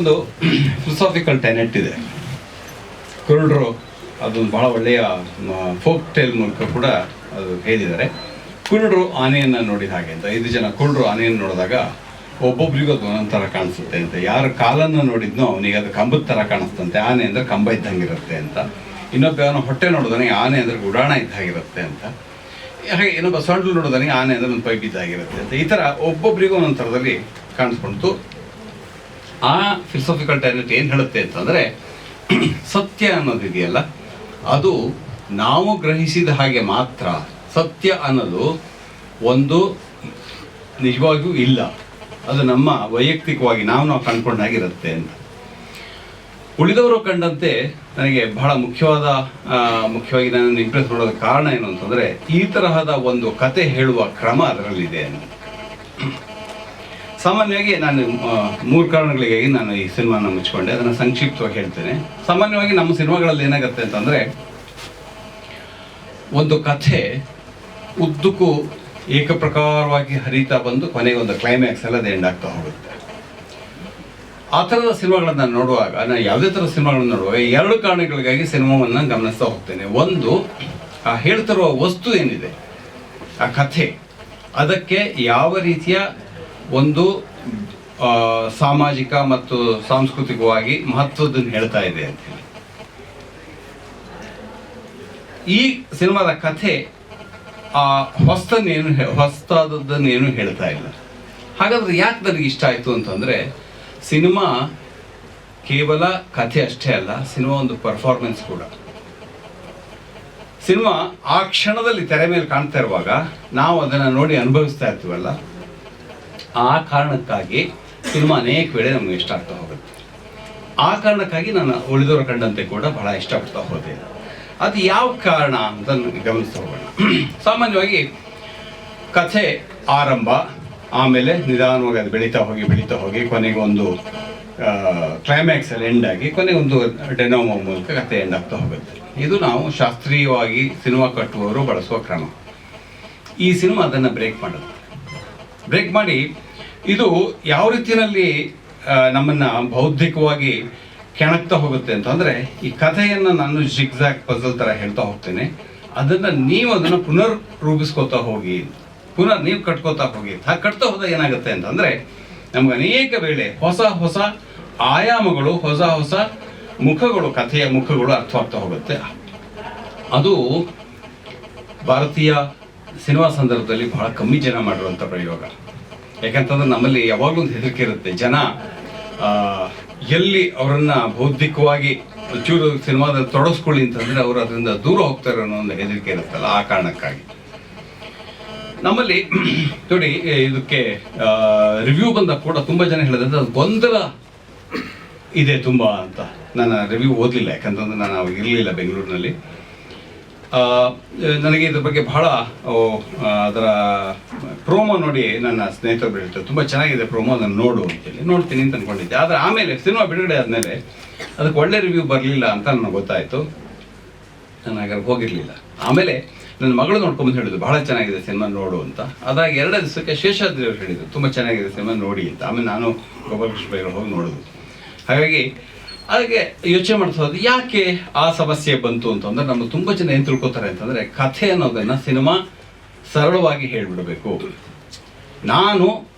ಒಂದು ಫಿಲಸಾಫಿಕಲ್ ಟೆನೆಟ್ ಇದೆ. ಕುರುಡ್ರು ಅದೊಂದು ಬಹಳ ಒಳ್ಳೆಯ ಫೋಕ್ ಟೇಲ್ ಮೂಲಕ ಕೂಡ ಅದು ಹೇಳಿದ್ದಾರೆ. ಕುರುಡ್ರು ಆನೆಯನ್ನು ನೋಡಿದ ಹಾಗೆ ಅಂತ, ಐದು ಜನ ಕುರುಡ್ರು ಆನೆಯನ್ನು ನೋಡಿದಾಗ ಒಬ್ಬೊಬ್ರಿಗೂ ಅದು ಒಂದೊಂದು ಥರ ಕಾಣಿಸುತ್ತೆ ಅಂತ. ಯಾರು ಕಾಲನ್ನು ನೋಡಿದ್ನೋ ಅವನಿಗೆ ಅದು ಕಂಬದ ಥರ ಕಾಣಿಸ್ತಂತೆ, ಆನೆ ಅಂದರೆ ಕಂಬ ಇದ್ದಂಗಿರುತ್ತೆ ಅಂತ. ಇನ್ನೊಬ್ಬ ಅವನ ಹೊಟ್ಟೆ ನೋಡಿದಾನೆ, ಆನೆ ಅಂದರೆ ಗುಡಾಣ ಇದ್ದಾಗಿರುತ್ತೆ ಅಂತ. ಹಾಗೆ ಇನ್ನೊಬ್ಬ ಸೊಂಡ್ಲು ನೋಡಿದಾನೆ, ಆನೆ ಅಂದರೆ ಒಂದು ಪೈಪ್ ಇದ್ದಾಗಿರುತ್ತೆ ಅಂತ. ಈ ಥರ ಒಬ್ಬೊಬ್ಬರಿಗೂ ಒಂದೊಂದು ಥರದಲ್ಲಿ ಆ ಫಿಲಸಾಫಿಕಲ್ ಟೈನೆಟ್ ಏನು ಹೇಳುತ್ತೆ ಅಂತಂದರೆ, ಸತ್ಯ ಅನ್ನೋದು ಇದೆಯಲ್ಲ, ಅದು ನಾವು ಗ್ರಹಿಸಿದ ಹಾಗೆ ಮಾತ್ರ ಸತ್ಯ ಅನ್ನೋದು ಒಂದು ನಿಜವಾಗಿಯೂ ಇಲ್ಲ. ಅದು ನಮ್ಮ ವೈಯಕ್ತಿಕವಾಗಿ ನಾವು ನಾವು ಕಂಡ್ಕೊಂಡಾಗಿರುತ್ತೆ ಅಂತ. ಉಳಿದವರು ಕಂಡಂತೆ ನನಗೆ ಬಹಳ ಮುಖ್ಯವಾದ ಮುಖ್ಯವಾಗಿ ನಾನು ಇಂಪ್ರೆಸ್ ಮಾಡೋದ ಕಾರಣ ಏನು ಅಂತಂದರೆ, ಈ ತರಹದ ಒಂದು ಕತೆ ಹೇಳುವ ಕ್ರಮ ಅದರಲ್ಲಿದೆ ಅನ್ನೋದು ಸಾಮಾನ್ಯವಾಗಿ ನಾನು ಮೂರು ಕಾರಣಗಳಿಗಾಗಿ ನಾನು ಈ ಸಿನಿಮಾನ ಮುಚ್ಚಿಕೊಂಡೆ. ಅದನ್ನು ಸಂಕ್ಷಿಪ್ತವಾಗಿ ಹೇಳ್ತೇನೆ. ಸಾಮಾನ್ಯವಾಗಿ ನಮ್ಮ ಸಿನಿಮಾಗಳಲ್ಲಿ ಏನಾಗುತ್ತೆ ಅಂತಂದರೆ, ಒಂದು ಕಥೆ ಉದ್ದಕ್ಕೂ ಏಕಪ್ರಕಾರವಾಗಿ ಹರಿತಾ ಬಂದು ಕೊನೆಗೆ ಒಂದು ಕ್ಲೈಮ್ಯಾಕ್ಸ್ ಎಲ್ಲ ಎಂಡ್ ಆಗ್ತಾ ಹೋಗುತ್ತೆ. ಆ ಥರದ ಸಿನಿಮಾಗಳನ್ನ ನಾನು ನೋಡುವಾಗ ನಾನು ಯಾವುದೇ ಥರದ ಸಿನಿಮಾಗಳನ್ನ ನೋಡುವಾಗ ಎರಡು ಕಾರಣಗಳಿಗಾಗಿ ಸಿನಿಮಾವನ್ನು ಗಮನಿಸ್ತಾ ಹೋಗ್ತೇನೆ. ಒಂದು, ಆ ಹೇಳ್ತಿರುವ ವಸ್ತು ಏನಿದೆ? ಆ ಕಥೆ. ಅದಕ್ಕೆ ಯಾವ ರೀತಿಯ ಒಂದು ಸಾಮಾಜಿಕ ಮತ್ತು ಸಾಂಸ್ಕೃತಿಕವಾಗಿ ಮಹತ್ವದನ್ನು ಹೇಳ್ತಾ ಇದೆ ಅಂತ ಹೇಳಿ. ಈ ಸಿನಿಮಾದ ಕಥೆ ಆ ಹೊಸ್ತನ್ನೇನು ಹೊಸ್ತಾದದ್ದನ್ನೇನು ಹೇಳ್ತಾ ಇಲ್ಲ. ಹಾಗಾದ್ರೆ ಯಾಕೆ ನನಗೆ ಇಷ್ಟ ಆಯಿತು ಅಂತಂದರೆ, ಸಿನಿಮಾ ಕೇವಲ ಕಥೆ ಅಷ್ಟೇ ಅಲ್ಲ, ಸಿನಿಮಾ ಒಂದು ಪರ್ಫಾರ್ಮೆನ್ಸ್ ಕೂಡ. ಸಿನಿಮಾ ಆ ಕ್ಷಣದಲ್ಲಿ ತೆರೆ ಮೇಲೆ ಕಾಣ್ತಾ ಇರುವಾಗ ನಾವು ಅದನ್ನು ನೋಡಿ ಅನುಭವಿಸ್ತಾ ಇರ್ತೀವಲ್ಲ ಆ ಕಾರಣಕ್ಕಾಗಿ ಸಿನಿಮಾ ಅನೇಕ ವೇಳೆ ನಮಗೆ ಇಷ್ಟ ಆಗ್ತಾ ಹೋಗುತ್ತೆ. ಆ ಕಾರಣಕ್ಕಾಗಿ ನಾನು ಉಳಿದವರ ಕಂಡಂತೆ ಕೂಡ ಬಹಳ ಇಷ್ಟಪಡ್ತಾ ಹೋದೆ. ಅದು ಯಾವ ಕಾರಣ ಅಂತ ಗಮನಿಸ್ತಾ ಹೋಗೋಣ. ಸಾಮಾನ್ಯವಾಗಿ ಕಥೆ ಆರಂಭ, ಆಮೇಲೆ ನಿಧಾನವಾಗಿ ಅದು ಬೆಳೀತಾ ಹೋಗಿ ಬೆಳೀತಾ ಹೋಗಿ, ಕೊನೆಗೆ ಒಂದು ಕ್ಲೈಮ್ಯಾಕ್ಸ್ ಅಲ್ಲಿ ಎಂಡ್ ಆಗಿ ಕೊನೆಗೆ ಒಂದು ಡೆನೋಮೋ ಮೂಲಕ ಕಥೆ ಎಂಡ್ ಆಗ್ತಾ ಹೋಗುತ್ತೆ. ಇದು ನಾವು ಶಾಸ್ತ್ರೀಯವಾಗಿ ಸಿನಿಮಾ ಕಟ್ಟುವವರು ಬಳಸುವ ಕ್ರಮ. ಈ ಸಿನಿಮಾ ಅದನ್ನು ಬ್ರೇಕ್ ಮಾಡೋದು. ಬ್ರೇಕ್ ಮಾಡಿ. ಇದು ಯಾವ ರೀತಿಯಲ್ಲಿ ನಮ್ಮನ್ನು ಬೌದ್ಧಿಕವಾಗಿ ಕೆಣಕ್ತಾ ಹೋಗುತ್ತೆ ಅಂತಂದರೆ ಈ ಕಥೆಯನ್ನು ನಾನು ಜಿಗ್ಜಾಗ್ ಪಜಲ್ ಥರ ಹೇಳ್ತಾ ಹೋಗ್ತೇನೆ. ಅದನ್ನು ನೀವು ಅದನ್ನು ಪುನರ್ ರೂಪಿಸ್ಕೋತಾ ಹೋಗಿ. ಪುನರ್ ನೀವು ಕಟ್ಕೋತಾ ಹೋಗಿ. ಹಾಗೆ ಕಟ್ತಾ ಹೋದಾಗ ಏನಾಗುತ್ತೆ ಅಂತಂದರೆ ನಮ್ಗೆ ಅನೇಕ ವೇಳೆ ಹೊಸ ಹೊಸ ಆಯಾಮಗಳು, ಹೊಸ ಹೊಸ ಮುಖಗಳು, ಕಥೆಯ ಮುಖಗಳು ಅರ್ಥವಾಗ್ತಾ ಹೋಗುತ್ತೆ. ಅದು ಭಾರತೀಯ ಸಿನಿಮಾ ಸಂದರ್ಭದಲ್ಲಿ ಬಹಳ ಕಮ್ಮಿ ಜನ ಮಾಡಿರುವಂಥ ಪ್ರಯೋಗ. ಯಾಕಂತಂದ್ರೆ ನಮ್ಮಲ್ಲಿ ಯಾವಾಗಲೂ ಒಂದು ಹೆದರಿಕೆ ಇರುತ್ತೆ. ಜನ ಎಲ್ಲಿ ಅವರನ್ನ ಬೌದ್ಧಿಕವಾಗಿ ಚೂರು ಸಿನಿಮಾದಲ್ಲಿ ತೊಡಗಿಸ್ಕೊಳ್ಳಿ ಅಂತಂದ್ರೆ ಅವರು ಅದರಿಂದ ದೂರ ಹೋಗ್ತಾರೆ ಅನ್ನೋ ಒಂದು ಹೆದರಿಕೆ ಇರುತ್ತಲ್ಲ ಆ ಕಾರಣಕ್ಕಾಗಿ. ನಮ್ಮಲ್ಲಿ ನೋಡಿ ಇದಕ್ಕೆ ರಿವ್ಯೂ ಬಂದಾಗ ಕೂಡ ತುಂಬಾ ಜನ ಹೇಳಿದ್ರೆ ಅದು ಗೊಂದಲ ಇದೆ ತುಂಬಾ ಅಂತ. ನಾನು ರಿವ್ಯೂ ಓದಲಿಲ್ಲ, ಯಾಕಂತಂದ್ರೆ ನಾನು ಅವಾಗ ಇರಲಿಲ್ಲ ಬೆಂಗಳೂರಿನಲ್ಲಿ. ನನಗೆ ಇದ್ರ ಬಗ್ಗೆ ಬಹಳ ಅದರ ಪ್ರೋಮೋ ನೋಡಿ ನನ್ನ ಸ್ನೇಹಿತರು ಬೆಳೀತು ತುಂಬ ಚೆನ್ನಾಗಿದೆ ಪ್ರೋಮೋ ನಾನು ನೋಡು ಅಂತೇಳಿ. ನೋಡ್ತೀನಿ ಅಂತ ಅನ್ಕೊಂಡಿದ್ದೆ. ಆದರೆ ಆಮೇಲೆ ಸಿನಿಮಾ ಬಿಡುಗಡೆ ಆದಮೇಲೆ ಅದಕ್ಕೆ ಒಳ್ಳೆ ರಿವ್ಯೂ ಬರಲಿಲ್ಲ ಅಂತ ನನಗೆ ಗೊತ್ತಾಯಿತು. ನಾನು ಹಾಗಾದ್ರೆ ಹೋಗಿರಲಿಲ್ಲ. ಆಮೇಲೆ ನನ್ನ ಮಗಳು ನೋಡ್ಕೊಂಬಂದು ಹೇಳಿದ್ರು ಬಹಳ ಚೆನ್ನಾಗಿದೆ ಸಿನಿಮಾ ನೋಡು ಅಂತ. ಅದಾಗ ಎರಡು ದಿವಸಕ್ಕೆ ಶೇಷಾದ್ರಿ ಅವರು ಹೇಳಿದ್ರು, ತುಂಬ ಚೆನ್ನಾಗಿದೆ ಸಿನಿಮಾ ನೋಡಿ ಅಂತ. ಆಮೇಲೆ ನಾನು ಗೋಪಾಲಕೃಷ್ಣ ಬೈಗಳು ಹೋಗಿ ನೋಡಿದ್ವು. ಹಾಗಾಗಿ ಹಾಗೆ ಯೋಚನೆ ಮಾಡ್ತಾ ಯಾಕೆ ಆ ಸಮಸ್ಯೆ ಬಂತು ಅಂತಂದ್ರೆ ನಮ್ಮ ತುಂಬ ಜನ ಏನು ತಿಳ್ಕೊತಾರೆ ಅಂತಂದ್ರೆ ಕಥೆ ಅನ್ನೋದನ್ನ ಸಿನಿಮಾ ಸರಳವಾಗಿ ಹೇಳ್ಬಿಡಬೇಕು. ನಾನು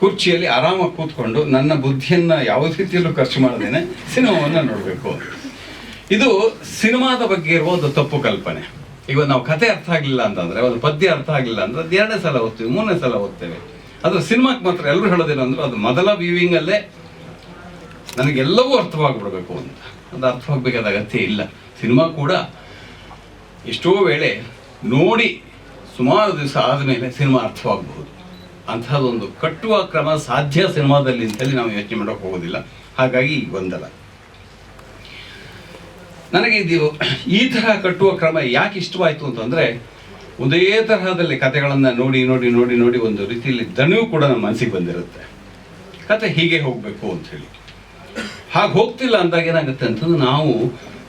ಕುರ್ಚಿಯಲ್ಲಿ ಆರಾಮಾಗಿ ಕೂತ್ಕೊಂಡು ನನ್ನ ಬುದ್ಧಿಯನ್ನ ಯಾವ ರೀತಿಯಲ್ಲೂ ಖರ್ಚು ಮಾಡದೇನೆ ಸಿನಿಮಾವನ್ನ ನೋಡಬೇಕು. ಇದು ಸಿನಿಮಾದ ಬಗ್ಗೆ ಇರುವ ಒಂದು ತಪ್ಪು ಕಲ್ಪನೆ. ಈಗ ನಾವು ಕತೆ ಅರ್ಥ ಆಗಲಿಲ್ಲ ಅಂತಂದ್ರೆ, ಒಂದು ಪದ್ಯ ಅರ್ಥ ಆಗಲಿಲ್ಲ ಅಂದ್ರೆ ಅದು ಎರಡನೇ ಸಲ ಓದ್ತೀವಿ, ಮೂರನೇ ಸಲ ಓದ್ತೇವೆ. ಅದು ಸಿನಿಮಾಕ್ಕೆ ಮಾತ್ರ ಎಲ್ಲರೂ ಹೇಳೋದೇನು ಅಂದ್ರೆ ಅದು ಮೊದಲ ವ್ಯೂವಿಂಗ್ ಅಲ್ಲೇ ನನಗೆಲ್ಲವೂ ಅರ್ಥವಾಗಿಬಿಡಬೇಕು ಅಂತ. ಅದು ಅರ್ಥವಾಗಬೇಕಾದ ಅಗತ್ಯ ಇಲ್ಲ. ಸಿನಿಮಾ ಕೂಡ ಎಷ್ಟೋ ವೇಳೆ ನೋಡಿ ಸುಮಾರು ದಿವಸ ಆದಮೇಲೆ ಸಿನಿಮಾ ಅರ್ಥವಾಗಬಹುದು. ಅಂತಹದೊಂದು ಕಟ್ಟುವ ಕ್ರಮ ಸಾಧ್ಯ ಸಿನಿಮಾದಲ್ಲಿ ಅಂತೇಳಿ ನಾವು ಯೋಚನೆ ಮಾಡೋಕೆ ಹೋಗೋದಿಲ್ಲ. ಹಾಗಾಗಿ ಗೊಂದಲ. ನನಗೆ ಇದು ಈ ತರಹ ಕಟ್ಟುವ ಕ್ರಮ ಯಾಕೆ ಇಷ್ಟವಾಯಿತು ಅಂತಂದರೆ ಒಂದೇ ತರಹದಲ್ಲಿ ಕಥೆಗಳನ್ನು ನೋಡಿ ನೋಡಿ ನೋಡಿ ನೋಡಿ ಒಂದು ರೀತಿಯಲ್ಲಿ ದಣಿವು ಕೂಡ ನಮ್ಮ ಮನಸ್ಸಿಗೆ ಬಂದಿರುತ್ತೆ. ಕತೆ ಹೀಗೆ ಹೋಗಬೇಕು ಅಂತ ಹೇಳಿ. ಹಾಗೆ ಹೋಗ್ತಿಲ್ಲ ಅಂದಾಗ ಏನಾಗುತ್ತೆ ಅಂತಂದ್ರೆ ನಾವು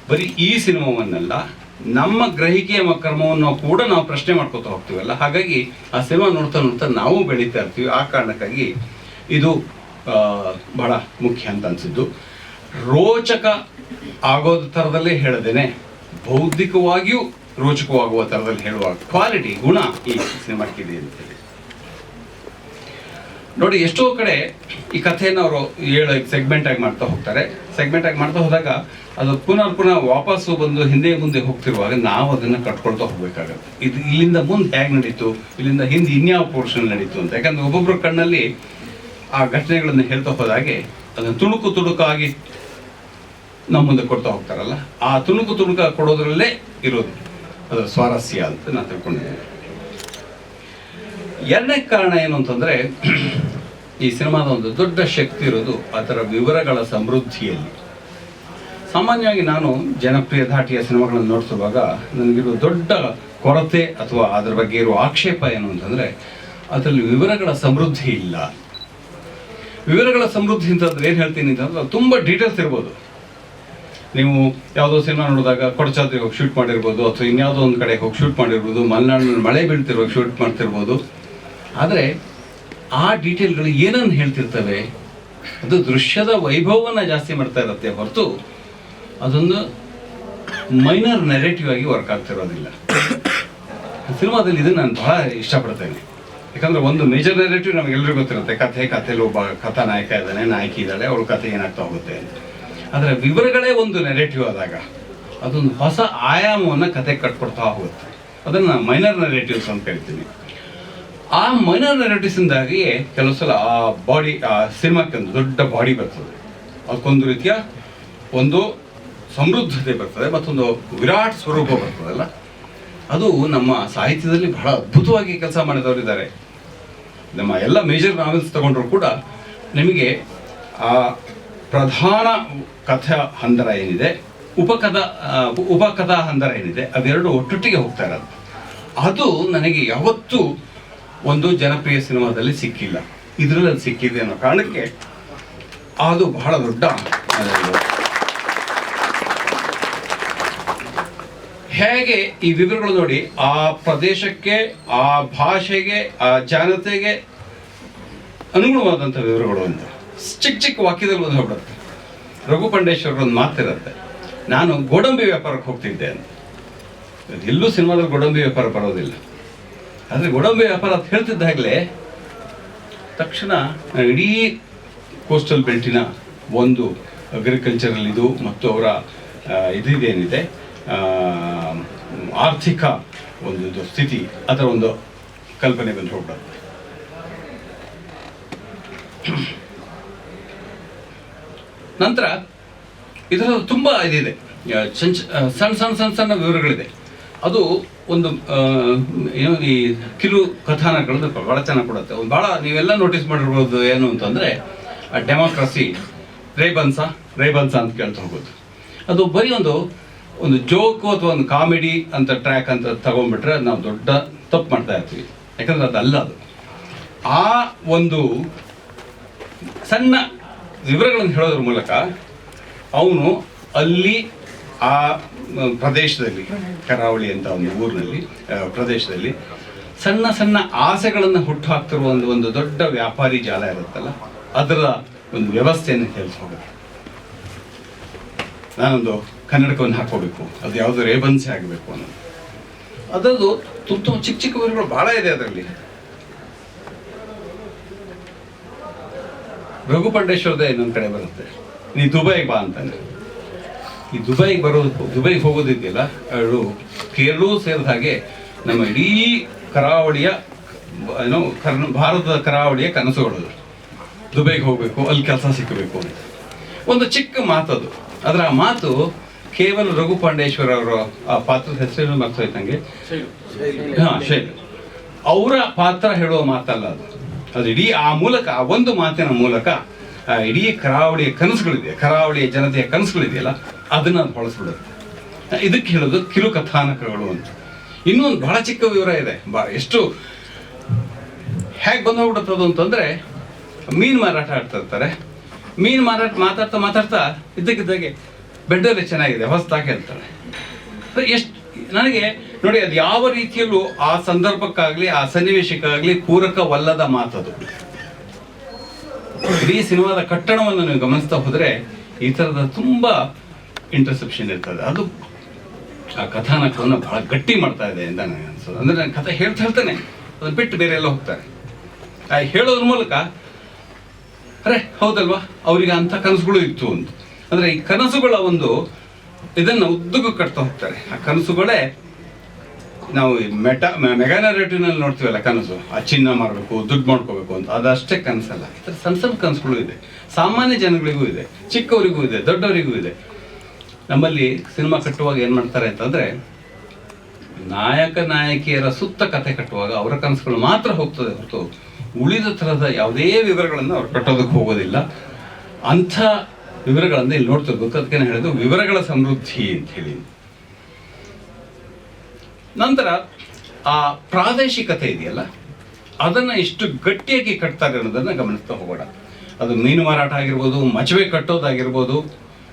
ಬರೀ ಈ ಸಿನಿಮಾವನ್ನೆಲ್ಲ, ನಮ್ಮ ಗ್ರಹಿಕೆಯ ಕ್ರಮವನ್ನು ಕೂಡ ನಾವು ಪ್ರಶ್ನೆ ಮಾಡ್ಕೋತಾ ಹೋಗ್ತೀವಲ್ಲ? ಹಾಗಾಗಿ ಆ ಸಿನಿಮಾ ನೋಡ್ತಾ ನೋಡ್ತಾ ನಾವು ಬೆಳೀತಾ ಇರ್ತೀವಿ. ಆ ಕಾರಣಕ್ಕಾಗಿ ಇದು ಬಹಳ ಮುಖ್ಯ ಅಂತ ಅನಿಸಿದ್ದು. ರೋಚಕ ಆಗೋದ ಥರದಲ್ಲೇ ಹೇಳದೇನೆ, ಬೌದ್ಧಿಕವಾಗಿಯೂ ರೋಚಕವಾಗುವ ಥರದಲ್ಲಿ ಹೇಳುವ ಕ್ವಾಲಿಟಿ ಗುಣ ಈ ಸಿನಿಮಾಕ್ಕಿದೆ ಅಂತೇಳಿ ನೋಡಿ, ಎಷ್ಟೋ ಕಡೆ ಈ ಕಥೆಯನ್ನು ಅವರು ಏಳು ಸೆಗ್ಮೆಂಟ್ ಆಗಿ ಮಾಡ್ತಾ ಹೋಗ್ತಾರೆ. ಸೆಗ್ಮೆಂಟ್ ಆಗಿ ಮಾಡ್ತಾ ಹೋದಾಗ ಅದು ಪುನಃ ಪುನಃ ವಾಪಸ್ಸು ಬಂದು ಹಿಂದೆ ಮುಂದೆ ಹೋಗ್ತಿರುವಾಗ ನಾವು ಅದನ್ನು ಕಟ್ಕೊಳ್ತಾ ಹೋಗ್ಬೇಕಾಗತ್ತೆ. ಇದು ಇಲ್ಲಿಂದ ಮುಂದೆ ಹೇಗೆ ನಡೀತು? ಇಲ್ಲಿಂದ ಹಿಂದೆ ಇನ್ಯಾವ ಪೋರ್ಷನ್ ನಡೀತು ಅಂತ. ಯಾಕಂದ್ರೆ ಒಬ್ಬೊಬ್ಬರ ಕಣ್ಣಲ್ಲಿ ಆ ಘಟನೆಗಳನ್ನು ಹೇಳ್ತಾ ಹೋದಾಗೆ ಅದನ್ನು ತುಣುಕು ತುಣುಕಾಗಿ ನಮ್ಮ ಮುಂದೆ ಕೊಡ್ತಾ ಹೋಗ್ತಾರಲ್ಲ, ಆ ತುಣುಕು ತುಣುಕ ಕೊಡೋದ್ರಲ್ಲೇ ಇರೋದು. ಅದರ ಸ್ವಾರಸ್ಯ ಅಂತ ನಾನು ತಿಳ್ಕೊಂಡಿದ್ದೀನಿ. ಎರಡನೇ ಕಾರಣ ಏನು ಅಂತಂದ್ರೆ ಈ ಸಿನಿಮಾದ ಒಂದು ದೊಡ್ಡ ಶಕ್ತಿ ಇರೋದು ಅದರ ವಿವರಗಳ ಸಮೃದ್ಧಿಯಲ್ಲಿ. ಸಾಮಾನ್ಯವಾಗಿ ನಾನು ಜನಪ್ರಿಯ ಧಾಟಿಯ ಸಿನಿಮಾಗಳನ್ನು ನೋಡ್ತಿರುವಾಗ ನನಗಿರುವ ದೊಡ್ಡ ಕೊರತೆ ಅಥವಾ ಅದರ ಬಗ್ಗೆ ಇರುವ ಆಕ್ಷೇಪ ಏನು ಅಂತಂದರೆ ಅದರಲ್ಲಿ ವಿವರಗಳ ಸಮೃದ್ಧಿ ಇಲ್ಲ. ವಿವರಗಳ ಸಮೃದ್ಧಿ ಅಂತಂದ್ರೆ ಏನು ಹೇಳ್ತೀನಿ ಅಂತಂದ್ರೆ ತುಂಬ ಡೀಟೇಲ್ಸ್ ಇರ್ಬೋದು. ನೀವು ಯಾವುದೋ ಸಿನಿಮಾ ನೋಡಿದಾಗ ಕೊಡಚಾದ್ರಿಗೆ ಹೋಗಿ ಶೂಟ್ ಮಾಡಿರ್ಬೋದು ಅಥವಾ ಇನ್ಯಾವುದೋ ಒಂದು ಕಡೆ ಹೋಗಿ ಶೂಟ್ ಮಾಡಿರ್ಬೋದು, ಮಲೆನಾಡಿನಲ್ಲಿ ಮಳೆ ಬೀಳ್ತಿರೋ ಶೂಟ್ ಮಾಡ್ತಿರ್ಬೋದು. ಆದರೆ ಆ ಡೀಟೇಲ್ಗಳು ಏನನ್ನು ಹೇಳ್ತಿರ್ತವೆ? ಅದು ದೃಶ್ಯದ ವೈಭವವನ್ನು ಜಾಸ್ತಿ ಮಾಡ್ತಾ ಇರುತ್ತೆ ಹೊರತು ಅದೊಂದು ಮೈನರ್ ನೆರೇಟಿವ್ ಆಗಿ ವರ್ಕ್ ಆಗ್ತಿರೋದಿಲ್ಲ ಸಿನಿಮಾದಲ್ಲಿ ಇದನ್ನು ನಾನು ಬಹಳ ಇಷ್ಟಪಡ್ತೇನೆ. ಯಾಕಂದ್ರೆ ಒಂದು ಮೇಜರ್ ನೆರೇಟಿವ್ ನಮಗೆಲ್ಲರಿಗೂ ಗೊತ್ತಿರುತ್ತೆ. ಕಥೆ ಕಥೆಯಲ್ಲಿ ಒಬ್ಬ ಕಥಾ ನಾಯಕ ಇದ್ದಾನೆ, ನಾಯಕಿ ಇದ್ದಾಳೆ ಅವಳ ಕಥೆ ಏನಾಗ್ತಾ ಹೋಗುತ್ತೆ ಅಂತ. ಆದರೆ ವಿವರಗಳೇ ಒಂದು ನೆರೇಟಿವ್ ಆದಾಗ ಅದೊಂದು ಹೊಸ ಆಯಾಮವನ್ನು ಕಥೆ ಕಟ್ಕೊಡ್ತಾ ಹೋಗುತ್ತೆ. ಅದನ್ನು ಮೈನರ್ ನೆರೇಟಿವ್ಸ್ ಅಂತ ಕರಿತೀನಿ ಆ ಮೈನರ್ ನೆರೇಟಿವ್ಸಿಂದಾಗಿಯೇ ಕೆಲವು ಸಲ ಆ ಬಾಡಿ ಆ ಸಿನಿಮಾಕ್ಕೆ ಒಂದು ದೊಡ್ಡ ಬಾಡಿ ಬರ್ತದೆ. ಅದಕ್ಕೊಂದು ರೀತಿಯ ಒಂದು ಸಮೃದ್ಧತೆ ಬರ್ತದೆ ಮತ್ತೊಂದು ವಿರಾಟ್ ಸ್ವರೂಪ ಬರ್ತದಲ್ಲ ಅದು ನಮ್ಮ ಸಾಹಿತ್ಯದಲ್ಲಿ ಬಹಳ ಅದ್ಭುತವಾಗಿ ಕೆಲಸ ಮಾಡಿದವರಿದ್ದಾರೆ. ನಮ್ಮ ಎಲ್ಲ ಮೇಜರ್ ನಾವೆಲ್ಸ್ ತಗೊಂಡ್ರು ಕೂಡ ನಿಮಗೆ ಆ ಪ್ರಧಾನ ಕಥಾ ಹಂದರ ಏನಿದೆ, ಉಪಕಥಾ ಉಪಕಥಾ ಹಂದರ ಏನಿದೆ ಅವೆರಡು ಒಟ್ಟೊಟ್ಟಿಗೆ ಹೋಗ್ತಾ ಇರೋದು. ಅದು ನನಗೆ ಯಾವತ್ತೂ ಒಂದು ಜನಪ್ರಿಯ ಸಿನಿಮಾದಲ್ಲಿ ಸಿಕ್ಕಿಲ್ಲ. ಇದರಲ್ಲಿ ಸಿಕ್ಕಿದೆ ಅನ್ನೋ ಕಾರಣಕ್ಕೆ ಅದು ಬಹಳ ದೊಡ್ಡ ಹೇಗೆ ಈ ವಿವರಗಳು ನೋಡಿ, ಆ ಪ್ರದೇಶಕ್ಕೆ, ಆ ಭಾಷೆಗೆ, ಆ ಜನತೆಗೆ ಅನುಗುಣವಾದಂಥ ವಿವರಗಳು ಅಂತ. ಚಿಕ್ಕ ಚಿಕ್ಕ ವಾಕ್ಯದಲ್ಲಿ ಒಂದು ಹೋಗ್ಬಿಡುತ್ತೆ. ರಘು ಒಂದು ಮಾತಿರುತ್ತೆ ನಾನು ಗೋಡಂಬಿ ವ್ಯಾಪಾರಕ್ಕೆ ಹೋಗ್ತಿದ್ದೆ ಅಂತ. ಎಲ್ಲೂ ಸಿನಿಮಾದಲ್ಲಿ ಗೋಡಂಬಿ ವ್ಯಾಪಾರ ಬರೋದಿಲ್ಲ. ಆದರೆ ಗೋಡಂಬಿ ವ್ಯಾಪಾರ ಅಂತ ಹೇಳ್ತಿದ್ದಾಗಲೇ ತಕ್ಷಣ ಇಡೀ ಕೋಸ್ಟಲ್ ಬೆಲ್ಟಿನ ಒಂದು ಅಗ್ರಿಕಲ್ಚರಲ್ ಇದು ಮತ್ತು ಅವರ ಇದೇನಿದೆ ಆರ್ಥಿಕ ಒಂದು ಸ್ಥಿತಿ ಅದರ ಒಂದು ಕಲ್ಪನೆ ಬಂದು ಹೋಗ್ಬಾರ್ದು ನಂತರ ಇದರ ತುಂಬ ಇದಿದೆ ಸಣ್ಣ ಸಣ್ಣ ಸಣ್ಣ ಸಣ್ಣ ವಿವರಗಳಿದೆ. ಅದು ಒಂದು ಏನು ಈ ಕಿರು ಕಥಾನಕಗಳು ಭಾಳ ಚೆನ್ನಾಗಿ ಕೊಡುತ್ತೆ. ಒಂದು ಭಾಳ ನೀವೆಲ್ಲ ನೋಟಿಸ್ ಮಾಡಿರ್ಬೋದು ಏನು ಅಂತಂದರೆ ಡೆಮೋಕ್ರಸಿ ರೇಬನ್ಸ ರೇಬನ್ಸ ಅಂತ ಕೇಳ್ತಾ ಹೋಗೋದು. ಅದು ಬರೀ ಒಂದು ಒಂದು ಜೋಕು ಅಥವಾ ಒಂದು ಕಾಮಿಡಿ ಅಂತ ಟ್ರ್ಯಾಕ್ ಅಂತ ತಗೊಂಡ್ಬಿಟ್ರೆ ನಾವು ದೊಡ್ಡ ತಪ್ಪು ಮಾಡ್ತಾ ಇರ್ತೀವಿ. ಯಾಕಂದ್ರೆ ಅದಲ್ಲ ಅದು. ಆ ಒಂದು ಸಣ್ಣ ವಿವರಗಳನ್ನು ಹೇಳೋದ್ರ ಮೂಲಕ ಅವನು ಅಲ್ಲಿ ಆ ಪ್ರದೇಶದಲ್ಲಿ, ಕರಾವಳಿ ಅಂತ ಒಂದು ಊರಿನಲ್ಲಿ ಪ್ರದೇಶದಲ್ಲಿ ಸಣ್ಣ ಸಣ್ಣ ಆಸೆಗಳನ್ನು ಹುಟ್ಟು ಹಾಕ್ತಿರುವ ಒಂದು ಒಂದು ದೊಡ್ಡ ವ್ಯಾಪಾರಿ ಜಾಲ ಇರುತ್ತಲ್ಲ, ಅದರ ಒಂದು ವ್ಯವಸ್ಥೆಯನ್ನು ಹೋಗುತ್ತೆ ನಾನೊಂದು ಕನ್ನಡಕವನ್ನು ಹಾಕೋಬೇಕು ಅದು ಯಾವುದು ರೇಬನ್ಸೆ ಆಗಬೇಕು ಅನ್ನೋದು. ಅದರದ್ದು ತುಂಬ ತುಂಬ ಚಿಕ್ಕ ಚಿಕ್ಕ ಊರುಗಳು ಭಾಳ ಇದೆ ಅದರಲ್ಲಿ. ರಘುಪಂಡೇಶ್ವರದ ಇನ್ನೊಂದು ಕಡೆ ಬರುತ್ತೆ. ನೀ ದುಬೈಗೆ ಬಾ ಅಂತಾನೆ. ಈ ದುಬೈಗೆ ಬರೋದು ದುಬೈಗೆ ಹೋಗೋದಿದೆಯಲ್ಲ ಅವರು ಕೇರಳೂ ಸೇರಿದ ಹಾಗೆ ನಮ್ಮ ಇಡೀ ಕರಾವಳಿಯ ಏನೋ ಕರ್ನ ಭಾರತದ ಕರಾವಳಿಯ ಕನಸುಗಳು. ದುಬೈಗೆ ಹೋಗಬೇಕು ಅಲ್ಲಿ ಕೆಲಸ ಸಿಕ್ಕಬೇಕು ಅಂತ. ಒಂದು ಚಿಕ್ಕ ಮಾತದು. ಅದರ ಆ ಮಾತು ಕೇವಲ ರಘು ಪಾಂಡೇಶ್ವರ ಅವರ ಆ ಪಾತ್ರದ ಹೆಸರೇನು ಮರ್ತೋಯ್ತು ನನಗೆ ಹಾಂ ಶೈಲಿ. ಅವರ ಪಾತ್ರ ಹೇಳುವ ಮಾತಲ್ಲ ಅದು. ಅದು ಇಡೀ ಆ ಮೂಲಕ ಆ ಒಂದು ಮಾತಿನ ಮೂಲಕ ಇಡೀ ಕರಾವಳಿಯ ಕನಸುಗಳಿದೆ ಕರಾವಳಿಯ ಜನತೆಯ ಕನಸುಗಳಿದೆಯಲ್ಲ ಅದನ್ನ ಅದು ಬಳಸ್ಬಿಡುತ್ತೆ ಇದಕ್ಕೆ ಹೇಳೋದು ಕಿರು ಕಥಾನಕಗಳು ಅಂತ. ಇನ್ನೊಂದು ಬಹಳ ಚಿಕ್ಕ ವಿವರ ಇದೆ. ಬಾ, ಎಷ್ಟು ಹೇಗೆ ಬಂದು ಹೋಗ್ಬಿಡುತ್ತದು ಅಂತಂದ್ರೆ, ಮೀನು ಮಾರಾಟ ಆಡ್ತಾ ಇರ್ತಾರೆ. ಮೀನು ಮಾರಾಟ ಮಾತಾಡ್ತಾ ಮಾತಾಡ್ತಾ ಇದ್ದಕ್ಕಿದ್ದಾಗೆ ಬೆಡ್ಡಲ್ಲಿ ಚೆನ್ನಾಗಿದೆ, ಹೊಸದಾಗಿ ಹೇಳ್ತಾಳೆ ಎಷ್ಟು, ನನಗೆ ನೋಡಿ, ಅದು ಯಾವ ರೀತಿಯಲ್ಲೂ ಆ ಸಂದರ್ಭಕ್ಕಾಗ್ಲಿ, ಆ ಸನ್ನಿವೇಶಕ್ಕಾಗ್ಲಿ ಪೂರಕವಲ್ಲದ ಮಾತದು. ಇಡೀ ಸಿನಿಮಾದ ಕಟ್ಟಣವನ್ನು ನೀವು ಗಮನಿಸ್ತಾ ಹೋದರೆ ಈ ಥರದ ತುಂಬ ಇಂಟರ್ಸೆಪ್ಷನ್ ಇರ್ತದೆ. ಅದು ಆ ಕಥಾನಕವನ್ನು ಬಹಳ ಗಟ್ಟಿ ಮಾಡ್ತಾ ಇದೆ ಅಂತ ನನಗೆ ಅನ್ಸೋದು ಅಂದರೆ ನಾನು ಕಥೆ ಹೇಳ್ತಾ ಹೇಳ್ತಾನೆ. ಅದನ್ನು ಬಿಟ್ಟು ಬೇರೆ ಎಲ್ಲ ಹೋಗ್ತಾರೆ. ಆ ಹೇಳೋದ್ರ ಮೂಲಕ, ಅರೆ, ಹೌದಲ್ವಾ? ಅವರಿಗೆ ಅಂಥ ಕನಸುಗಳು ಇತ್ತು ಅಂತ. ಅಂದರೆ ಈ ಕನಸುಗಳ ಒಂದು ಇದನ್ನು ಉದ್ದಕ್ಕೂ ಕಟ್ತಾ ಹೋಗ್ತಾರೆ. ಆ ಕನಸುಗಳೇ ನಾವು ಮೆಟಾ ಮೆಗಾ ನಲ್ಲಿ ನೋಡ್ತೀವಲ್ಲ ಕನಸು. ಆ ಚಿನ್ನ ಮಾಡಬೇಕು ದುಡ್ಡು ಮಾಡ್ಕೋಬೇಕು ಅಂತ. ಅದಷ್ಟೇ ಕನಸಲ್ಲ. ಈ ಥರ ಸಣ್ಣ ಸಣ್ಣ ಕನಸುಗಳು ಇದೆ. ಸಾಮಾನ್ಯ ಜನಗಳಿಗೂ ಇದೆ. ಚಿಕ್ಕವರಿಗೂ ಇದೆ. ದೊಡ್ಡವರಿಗೂ ಇದೆ. ನಮ್ಮಲ್ಲಿ ಸಿನಿಮಾ ಕಟ್ಟುವಾಗ ಏನು ಮಾಡ್ತಾರೆ ಅಂತಂದರೆ, ನಾಯಕ ನಾಯಕಿಯರ ಸುತ್ತ ಕತೆ ಕಟ್ಟುವಾಗ ಅವರ ಕನಸುಗಳು ಮಾತ್ರ ಹೋಗ್ತದೆ ಹೊರತು ಉಳಿದ ಥರದ ಯಾವುದೇ ವಿವರಗಳನ್ನು ಅವ್ರು ಕಟ್ಟೋದಕ್ಕೆ ಹೋಗೋದಿಲ್ಲ. ಅಂಥ ವಿವರಗಳನ್ನು ಇಲ್ಲಿ ನೋಡ್ತಿರ್ಬೇಕು. ಅದಕ್ಕೆ ಹೇಳೋದು ವಿವರಗಳ ಸಮೃದ್ಧಿ ಅಂತ ಹೇಳಿ. ನಂತರ ಆ ಪ್ರಾದೇಶಿಕತೆ ಇದೆಯಲ್ಲ, ಅದನ್ನು ಎಷ್ಟು ಗಟ್ಟಿಯಾಗಿ ಕಟ್ತಾರೆ ಅನ್ನೋದನ್ನು ಗಮನಿಸ್ತಾ ಹೋಗೋಣ. ಅದು ಮೀನು ಮಾರಾಟ ಆಗಿರ್ಬೋದು ಮಚವೆ ಕಟ್ಟೋದಾಗಿರ್ಬೋದು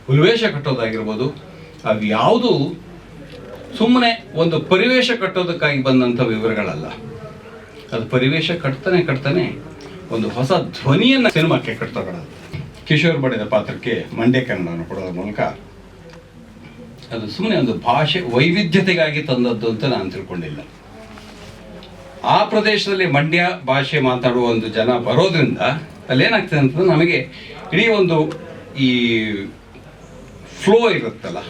ಹುಲ್ವೇಷ ಕಟ್ಟೋದಾಗಿರ್ಬೋದು, ಅದು ಯಾವುದು ಸುಮ್ಮನೆ ಒಂದು ಪರಿವೇಶ ಕಟ್ಟೋದಕ್ಕಾಗಿ ಬಂದಂಥ ವಿವರಗಳಲ್ಲ. ಅದು ಪರಿವೇಶ ಕಟ್ತಾನೆ ಕಟ್ತಾನೆ ಒಂದು ಹೊಸ ಧ್ವನಿಯನ್ನು ಸಿನಿಮಾಕ್ಕೆ ಕಟ್ತಗೊಳ್ಳೋದು ಕಿಶೋರ್ ಬಡಿದ ಪಾತ್ರಕ್ಕೆ ಮಂಡ್ಯ ಕನ್ನಡವನ್ನು ಕೊಡೋದ್ರ ಮೂಲಕ ಅದು ಸುಮ್ಮನೆ ಒಂದು ಭಾಷೆ ವೈವಿಧ್ಯತೆಗಾಗಿ ತಂದದ್ದು ಅಂತ ನಾನು ತಿಳ್ಕೊಂಡಿಲ್ಲ. ಆ ಪ್ರದೇಶದಲ್ಲಿ ಮಂಡ್ಯ ಭಾಷೆ ಮಾತಾಡುವ ಒಂದು ಜನ ಬರೋದ್ರಿಂದ ಅಲ್ಲಿ ಏನಾಗ್ತದೆ ಅಂತಂದ್ರೆ ನಮಗೆ ಇಡೀ ಒಂದು ಈ ಫ್ಲೋ ಇರುತ್ತಲ್ಲ?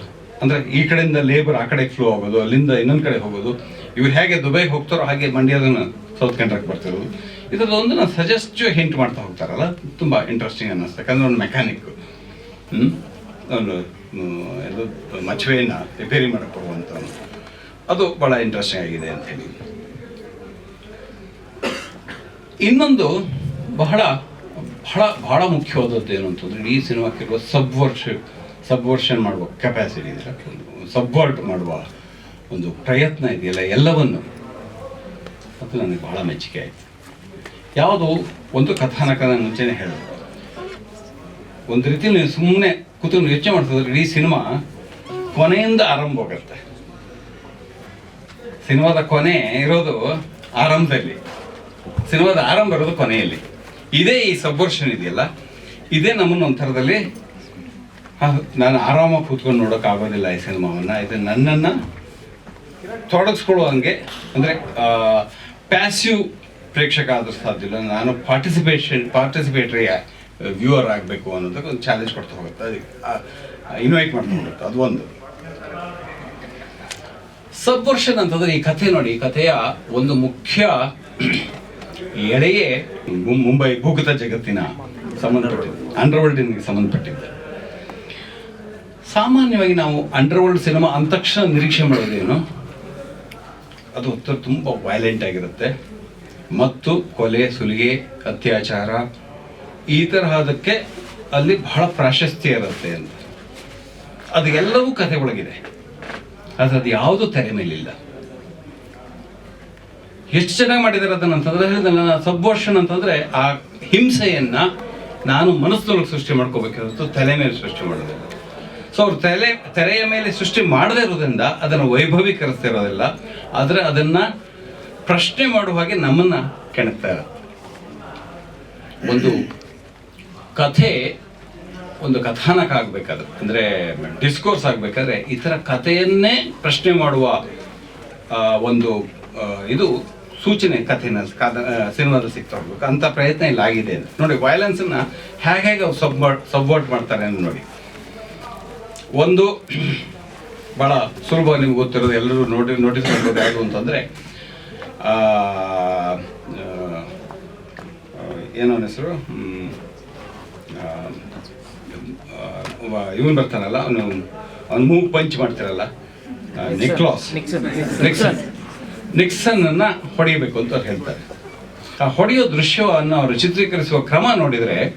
ಅಂದರೆ ಈ ಕಡೆಯಿಂದ ಲೇಬರ್ ಆ ಕಡೆಗೆ ಫ್ಲೋ ಆಗೋದು, ಅಲ್ಲಿಂದ ಇನ್ನೊಂದು ಕಡೆ ಹೋಗೋದು. ಇವ್ರು ಹೇಗೆ ದುಬೈಗೆ ಹೋಗ್ತಾರೋ ಹಾಗೆ ಮಂಡ್ಯದನ್ನ ಸೌತ್ ಕಂಟ್ರಿಗೆ ಬರ್ತಿರೋದು. ಇದರದ್ದು ಒಂದು ನಾನು ಸಜೆಸ್ಟ್ ಹಿಂಟ್ ಮಾಡ್ತಾ ಹೋಗ್ತಾರಲ್ಲ? ತುಂಬ ಇಂಟ್ರೆಸ್ಟಿಂಗ್ ಅನ್ನಿಸ್ತು ಯಾಕಂದ್ರೆ ಒಂದು ಮೆಕ್ಯಾನಿಕ್ ಹ್ಞೂ ಅವನು ಇದು ಮಚವೆಯನ್ನು ರಿಪೇರಿ ಮಾಡಕ್ಕೆ ಅದು ಭಾಳ ಇಂಟ್ರೆಸ್ಟಿಂಗ್ ಆಗಿದೆ ಅಂತ ಹೇಳಿ. ಇನ್ನೊಂದು ಬಹಳ ಬಹಳ ಬಹಳ ಮುಖ್ಯವಾದದ್ದು ಏನು ಅಂತಂದ್ರೆ ಈ ಸಿನಿಮಾಕ್ಕಿರುವ ಸಬ್ವರ್ಷ ಸಬ್ವರ್ಷನ್ ಮಾಡುವ ಕೆಪಾಸಿಟಿ ಇದೆ ಸಬ್ವರ್ಟ್ ಮಾಡುವ ಒಂದು ಪ್ರಯತ್ನ ಇದೆಯಲ್ಲ, ಎಲ್ಲವನ್ನು. ಅದು ನನಗೆ ಬಹಳ ಮೆಚ್ಚುಗೆ ಆಯಿತು. ಯಾವುದು? ಒಂದು ಕಥಾನಕ ನಾನು ಮುಂಚೆನೇ ಒಂದು ರೀತಿ ನೀವು ಸುಮ್ಮನೆ ಕೂತು ಯೋಚನೆ ಮಾಡ್ತಿದ್ರೆ ಇಡೀ ಸಿನಿಮಾ ಕೊನೆಯಿಂದ ಆರಂಭವಾಗುತ್ತೆ ಸಿನಿಮಾದ ಕೊನೆ ಇರೋದು ಆರಂಭದಲ್ಲಿ. ಸಿನಿಮಾದ ಆರಂಭ ಇರೋದು ಕೊನೆಯಲ್ಲಿ. ಇದೇ ಈ ಸಬ್ವರ್ಷನ್ ಇದೆಯಲ್ಲ? ಇದೇ ನಮ್ಮನ್ನು ಒಂಥರದಲ್ಲಿ ನಾನು ಆರಾಮಾಗಿ ಕೂತ್ಕೊಂಡು ನೋಡೋಕ್ಕಾಗೋದಿಲ್ಲ ಈ ಸಿನಿಮಾವನ್ನು. ಇದು ನನ್ನನ್ನು ತೊಡಗಿಸ್ಕೊಳ್ಳೋ ಹಂಗೆ. ಅಂದರೆ ಪ್ಯಾಸಿವ್ ಪ್ರೇಕ್ಷಕ ಆದರೂ ಸಾಧ್ಯ ಇಲ್ಲ. ನಾನು ಪಾರ್ಟಿಸಿಪೇಷನ್ ಪಾರ್ಟಿಸಿಪೇಟ್ರಿ ವ್ಯೂವರ್ ಆಗಬೇಕು ಅನ್ನೋದಕ್ಕೆ ಒಂದು ಚಾಲೆಂಜ್ ಕೊಡ್ತಾ ಹೋಗುತ್ತೆ. ಅದಕ್ಕೆ ಇನ್ವೈಟ್ ಮಾಡ್ತಾ ಹೋಗುತ್ತೆ. ಅದು ಒಂದು. ಸಬ್ವರ್ಷನ್ ಅಂತಂದ್ರೆ ಈ ಕಥೆ ನೋಡಿ. ಈ ಕಥೆಯ ಒಂದು ಮುಖ್ಯ ಎಳೆಯೇ ಮುಂಬೈ ಭೂಗತ ಜಗತ್ತಿನ ಸಂಬಂಧಪಟ್ಟಿದ್ದು. ಅಂಡರ್ವರ್ಲ್ಡಿಗೆ ಸಂಬಂಧಪಟ್ಟಿದ್ದು. ಸಾಮಾನ್ಯವಾಗಿ ನಾವು ಅಂಡರ್ವರ್ಲ್ಡ್ ಸಿನಿಮಾ ಅಂದ ತಕ್ಷಣ ನಿರೀಕ್ಷೆ ಮಾಡೋದೇನು ಅದು ಉತ್ತರ ತುಂಬ ವೈಲೆಂಟ್ ಆಗಿರುತ್ತೆ. ಮತ್ತು ಕೊಲೆ, ಸುಲಿಗೆ, ಅತ್ಯಾಚಾರ ಈ ತರಹದಕ್ಕೆ ಅಲ್ಲಿ ಬಹಳ ಪ್ರಾಶಸ್ತ್ಯ ಇರುತ್ತೆ ಅಂತ. ಅದು ಎಲ್ಲವೂ ಕಥೆ ಒಳಗಿದೆ. ಆದರೆ ಅದು ಯಾವುದು ತೆರೆ ಮೇಲಿಲ್ಲ. ಎಷ್ಟು ಚೆನ್ನಾಗಿ ಮಾಡಿದ್ದಾರೆ ಅದನ್ನ ಅಂತಂದ್ರೆ ಹೇಳಿದಲ್ಲ ಸಬ್ವರ್ಷನ್ ಅಂತಂದ್ರೆ ಆ ಹಿಂಸೆಯನ್ನು ನಾನು ಮನಸ್ಸೊಳಗೆ ಸೃಷ್ಟಿ ಮಾಡ್ಕೋಬೇಕಿರೋದು ತಲೆ ಮೇಲೆ ಸೃಷ್ಟಿ ಮಾಡೋದಿಲ್ಲ ಸೊ ಅವ್ರು ತಲೆ, ತೆರೆಯ ಮೇಲೆ ಸೃಷ್ಟಿ ಮಾಡದೇ ಇರೋದ್ರಿಂದ ಅದನ್ನು ವೈಭವೀಕರಿಸ್ತಾ ಇರೋದಿಲ್ಲ. ಆದರೆ ಅದನ್ನು ಪ್ರಶ್ನೆ ಮಾಡುವ ಹಾಗೆ ನಮ್ಮನ್ನು ಕೆಣಕ್ತಾ ಇರುತ್ತೆ. ಒಂದು ಕಥೆ, ಒಂದು ಕಥಾನಕ ಆಗಬೇಕಾದ್ರೆ ಅಂದರೆ ಡಿಸ್ಕೋರ್ಸ್ ಆಗಬೇಕಾದ್ರೆ ಈ ಥರ ಕಥೆಯನ್ನೇ ಪ್ರಶ್ನೆ ಮಾಡುವ ಒಂದು ಇದು ಸೂಚನೆ ಕಥೆನ, ಕಥ ಸಿನಿಮಾದಲ್ಲಿ ಸಿಗ್ತಾ ಹೋಗ್ಬೇಕು ಅಂಥ ಪ್ರಯತ್ನ ಇಲ್ಲಿ ಆಗಿದೆ. ನೋಡಿ ವಯಲೆನ್ಸನ್ನು ಹೇಗೆ ಹೇಗೆ ಅವ್ರು ಸಬ್ವರ್ಟ್ ಸಬ್ವರ್ಟ್ ಮಾಡ್ತಾರೆ ಅಂತ ನೋಡಿ. ಒಂದು ಭಾಳ ಸುಲಭ ನಿಮ್ಗೆ ಗೊತ್ತಿರೋದು ಎಲ್ಲರೂ ನೋಡಿ ನೋಟಿಸ್ ಮಾಡ್ಬೋದು ಯಾವುದು ಅಂತಂದರೆ ಏನೋ ಹೆಸರು? ಇವನು ಬರ್ತಾನಲ್ಲ ಅವನು ಅವ್ನು ಮೂಗ್ ಪಂಚ್ ಮಾಡ್ತಿರಲ್ಲ ನಿಕ್ಲಾಸ್. ನಿಕ್ಸನ್. ನಿಕ್ಸನ್. ಅನ್ನ ಹೊಡೆಯಬೇಕು ಅಂತ ಅವ್ರು ಹೇಳ್ತಾರೆ. ಆ ಹೊಡೆಯೋ ದೃಶ್ಯವನ್ನು ಅವರು ಚಿತ್ರೀಕರಿಸುವ ಕ್ರಮ ನೋಡಿದರೆ